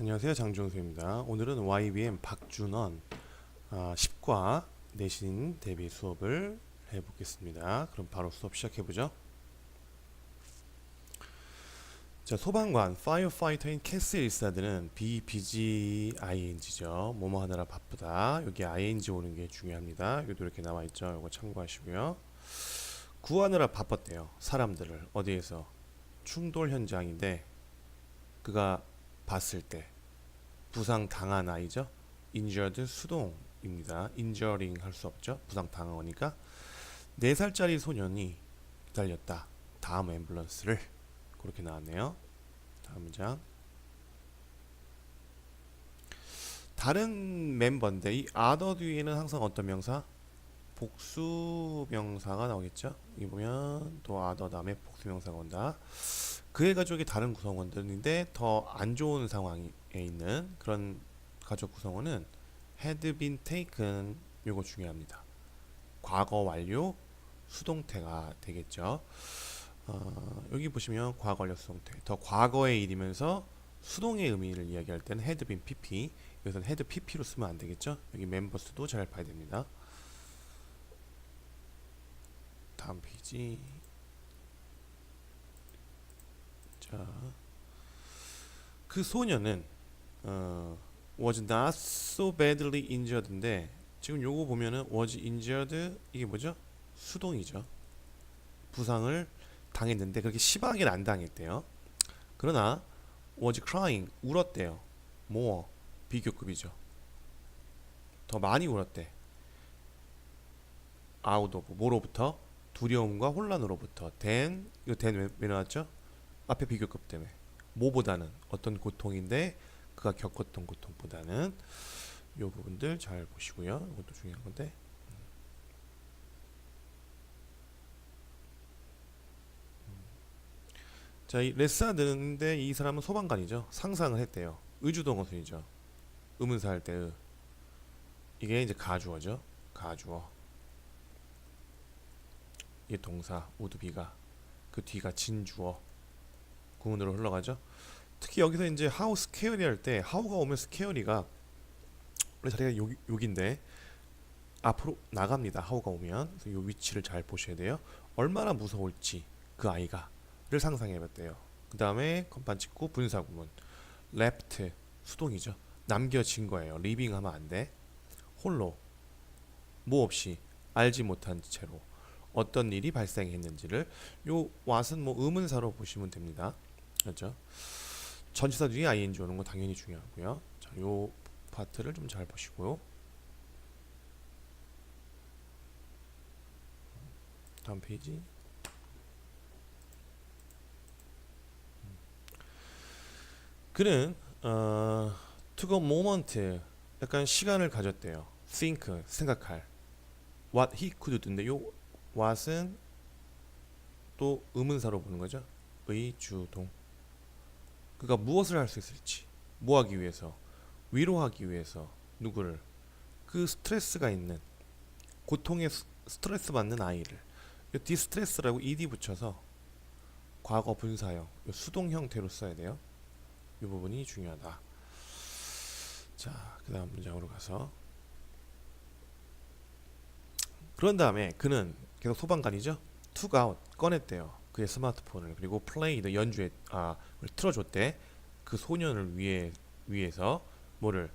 안녕하세요 장준수입니다. 오늘은 YBM 박준원 아, 10과 내신 대비 수업을 해보겠습니다. 그럼 바로 수업 시작해보죠. 자 소방관, 파이어파이터인 캐스 일사들은 B, BG, ING죠. 뭐뭐 하느라 바쁘다. 여기 ING 오는 게 중요합니다. 여기도 이렇게 나와 있죠. 이거 참고하시고요. 구하느라 바빴대요. 사람들을 어디에서 충돌 현장인데 그가 봤을 때 부상 당한 아이죠. injured 수동입니다. injuring 할 수 없죠. 부상 당한 거니까 4살짜리 소년이 기다렸다. 다음 앰뷸런스를 그렇게 나왔네요. 다음 문장. 다른 멤버인데 이 other 뒤에는 항상 어떤 명사? 복수 명사가 나오겠죠. 여기 보면 또 other 다음에 복수 명사가 온다. 그의 가족이 다른 구성원들인데 더 안 좋은 상황에 있는 그런 가족 구성원은 had been taken 요거 중요합니다. 과거 완료 수동태가 되겠죠. 어, 여기 보시면 과거 완료 수동태 더 과거의 일이면서 수동의 의미를 이야기할 때는 had been pp 여기서는 had pp로 쓰면 안 되겠죠. 여기 멤버스도 잘 봐야 됩니다. 다음 페이지 자, 그 소녀는 어, was not so badly injured인데 지금 요거 보면은 was injured 이게 뭐죠? 수동이죠. 부상을 당했는데 그렇게 심하게는 안 당했대요. 그러나 was crying 울었대요. more 비교급이죠. 더 많이 울었대. out of 뭐로부터 두려움과 혼란으로부터 than 이거 than 왜, 왜 나왔죠? 앞에 비교급 때문에 뭐보다는 어떤 고통인데 그가 겪었던 고통보다는 이 부분들 잘 보시고요. 이것도 중요한 건데. 자, 이 레사드인데 이 사람은 소방관이죠. 상상을 했대요. 의주동어순이죠. 의문사 할 때 의. 이게 이제 가주어죠. 가주어. 이게 동사 우드비가 그 뒤가 진주어. 구문으로 흘러가죠. 특히 여기서 이제 how scary 할때 how가 오면 scary가 원래 자리가 여기, 여기인데 앞으로 나갑니다. how가 오면 이 위치를 잘 보셔야 돼요. 얼마나 무서울지 그 아이가를 상상해봤대요. 그 다음에 건반 찍고 분사 구문 left 수동이죠. 남겨진 거예요. living 하면 안 돼. 홀로 뭐 없이 알지 못한 채로 어떤 일이 발생했는지를 요 what은 뭐 의문사로 보시면 됩니다. 그렇죠? 전치사 뒤에 ing 오는 거 당연히 중요하고요. 자, 요 파트를 좀 잘 보시고요. 다음 페이지. 그는 어, took a moment 약간 시간을 가졌대요. think 생각할 what he could do인데 요 what은 또 의문사로 보는 거죠. 의주동. 그가 무엇을 할 수 있을지, 뭐 하기 위해서, 위로하기 위해서 누구를 그 스트레스가 있는 고통에 스- 스트레스 받는 아이를 이 디스트레스라고 ed 붙여서 과거 분사형 요 수동 형태로 써야 돼요. 이 부분이 중요하다. 자, 그 다음 문장으로 가서 그런 다음에 그는 계속 소방관이죠. out 꺼냈대요. 그의 스마트폰을 그리고 플레이드 연주에 아 틀어줬대. 그 소년을 위해 위해서 뭐를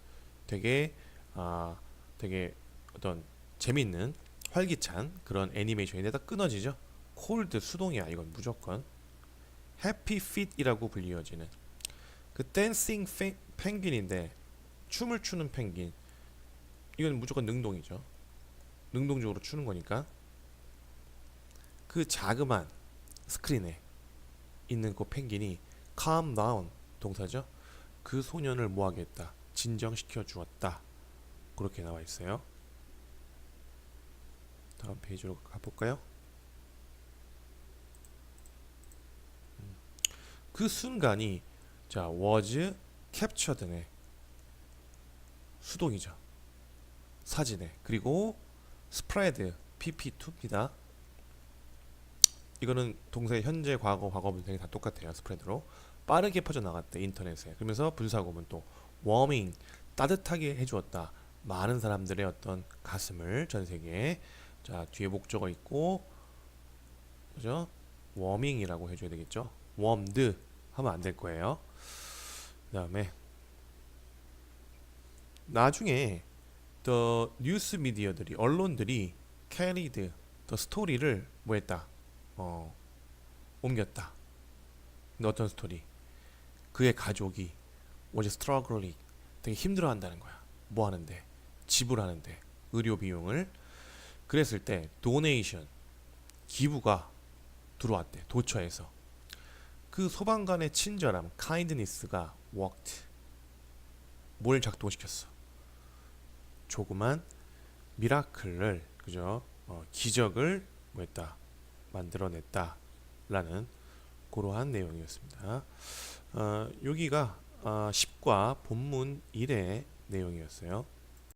되게 아 되게 어떤 재밌는 활기찬 그런 애니메이션인데다 끊어지죠. 콜드 수동이야 이건 무조건. 해피 핏이라고 불리워지는 그 댄싱 펭- 펭귄인데 춤을 추는 펭귄 이건 무조건 능동이죠. 능동적으로 추는 거니까 그 자그만 스크린에 있는 그 펭귄이 calm down 동사죠. 그 소년을 뭐 하겠다. 진정시켜 주었다. 그렇게 나와 있어요. 다음 페이지로 가볼까요? 음. 그 순간이 자 was captured네 수동이죠. 사진에 그리고 spread pp2입니다. 이거는 동사의 현재, 과거, 과거 분사이 다 똑같아요. 스프레드로. 빠르게 퍼져나갔대 인터넷에. 그러면서 분사구문 또 워밍 따뜻하게 해주었다. 많은 사람들의 어떤 가슴을 전 세계에 자 뒤에 목적어 있고 그죠? 워밍이라고 해줘야 되겠죠? 웜드 하면 안 될 거예요. 그 다음에 나중에 더 뉴스 미디어들이 언론들이 캐리드 더 스토리를 뭐 했다 어 옮겼다. 근데 어떤 스토리? 그의 가족이 was struggling 되게 힘들어한다는 거야. 뭐 하는데? 지불하는데 의료 비용을. 그랬을 때 도네이션 기부가 들어왔대 도처에서. 그 소방관의 친절함 kindness가 worked. 뭘 작동시켰어? 조그만 미라클을 그죠? 어, 기적을 뭐했다 만들어냈다라는 그러한 내용이었습니다. 어, 여기가 어, 10과 본문 1의 내용이었어요.